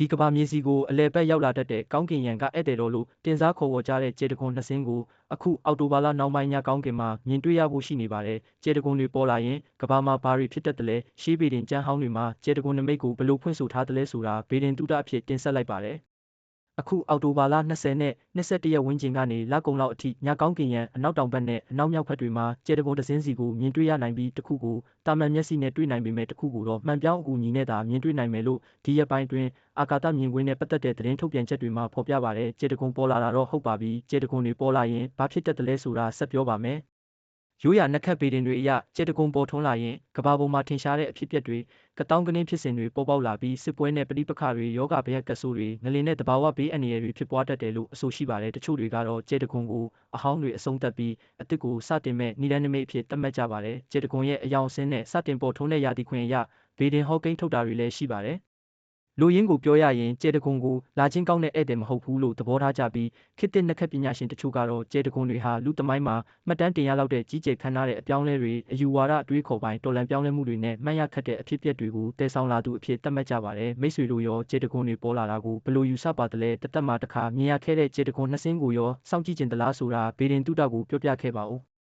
ဒီကမ္ဘာမြေစီကိုအလယ်ပတ်ရောက်လာတတ်တဲ့ကောင်းကင်ယံကဧည့်သည်တော်လို့တင်စားခေါ်ဝေါ်ကြတဲ့ကြယ်တံခွန်နှစ်စင်းကိုအခုအောက်တိုဘာလနှောင်းပိုင်းညကောင်းကင်မှာမြင်တွေ့ရဖို့ရှိနေပါတယ်။ကြယ်တံခွန်တွေပေါ်လာရင်ကမ္ဘာမှာဘာတွေဖြစ်တတ်သလဲရှေးဗေဒင်ကျမ်းဟောင်းတွေမှာကြယ်တံခွန်နမိတ်ကိုဘယ်လိုဖွင့်ဆိုထားသလဲဆိုတာဗေဒင်သုတအဖြစ်တင်ဆက်လိုက်ပါတယ်။ အခုအောက်တိုဘာလ20နဲ့21ရက်ဝန်းကျင်ကနေလကုန်လောက်အထိညကောင်းကင်ယံအနောက်တောင်ဘက်နဲ့အနောက်မြောက်ဘက်တွေမှာကြယ်တံခွန်တစ်စင်းစီကိုမြင်တွေ့ရနိုင်ပြီးတစ်ခုကိုတာမန်မျက်စိနဲ့တွေ့နိုင်ပေမဲ့တစ်ခုကိုတော့မှန်ပြောင်းအကူအညီနဲ့သာမြင်တွေ့နိုင်မယ်လို့ဒီရက်ပိုင်းတွင်အာကာသမြင်ကွင်းနဲ့ပတ်သက်တဲ့သတင်းထုတ်ပြန်ချက်တွေမှာဖော်ပြပါတယ်ကြယ်တံခွန်ပေါ်လာတာတော့ဟုတ်ပါပြီကြယ်တံခွန်တွေပေါ်လာရင်ဘာဖြစ်တတ်တယ်လဲဆိုတာဆက်ပြောပါမယ် ရိုးရာနက်ခတ်ပေတင်တွေအရကြက်တကုံပေါ်ထွန်းလာရင်ကဘာပေါ်မှာထင်ရှားတဲ့အဖြစ်အပျက်တွေကတောင်းကနင်းဖြစ်စဉ်တွေပေါ်ပေါက်လာပြီးစစ်ပွဲနဲ့ပဋိပက္ခတွေယောဂဗယက်ကဆူတွေငလင်နဲ့တဘာဝဘေးအန္တရာယ်တွေဖြစ်ပွားတတ်တယ်လို့အဆိုရှိပါတယ်တချို့တွေကတော့ကြက်တကုံကိုအဟောင်းတွေအဆုံးသတ်ပြီးအစ်စ်ကိုစတင်မဲ့နိဒန်းနမိတ်အဖြစ်သတ်မှတ်ကြပါတယ်ကြက်တကုံရဲ့အယောင်ဆင်းနဲ့စတင်ပေါ်ထွန်းတဲ့ရာသီခွင်အရဘေဒင်ဟော့ကိန်းထုတ်တာတွေလည်းရှိပါတယ် လူရင်းကိုပြောရရင်ကျဲတကွန်ကိုလာချင်းကောင်းတဲ့ဧည့်သည်မဟုတ်ဘူးလို့သဘောထားကြပြီးခေတ်သစ်နှက်ခတ်ပညာရှင်တချို့ကတော့ကျဲတကွန်တွေဟာလူသမိုင်းမှာမှတ်တမ်းတင်ရလောက်တဲ့ကြီးကျယ်ခမ်းနားတဲ့အပြောင်းအလဲတွေအယူဝါဒအတွေးခေါ်ပိုင်းတော်လှန်ပြောင်းလဲမှုတွေနဲ့မှတ်ရခတ်တဲ့အဖြစ်အပျက်တွေကိုတည်ဆောင်လာသူအဖြစ်သတ်မှတ်ကြပါတယ်မိတ်ဆွေတို့ရောကျဲတကွန်တွေပေါ်လာတာကိုဘယ်လိုယူဆပါသလဲတသက်မှာတစ်ခါမြင်ရခဲ့တဲ့ကျဲတကွန်နှစ်စင်းကိုရောစောင့်ကြည့်ခြင်းသလားဆိုတာဘေဒင်တုတကိုပြောပြခဲ့ပါဦး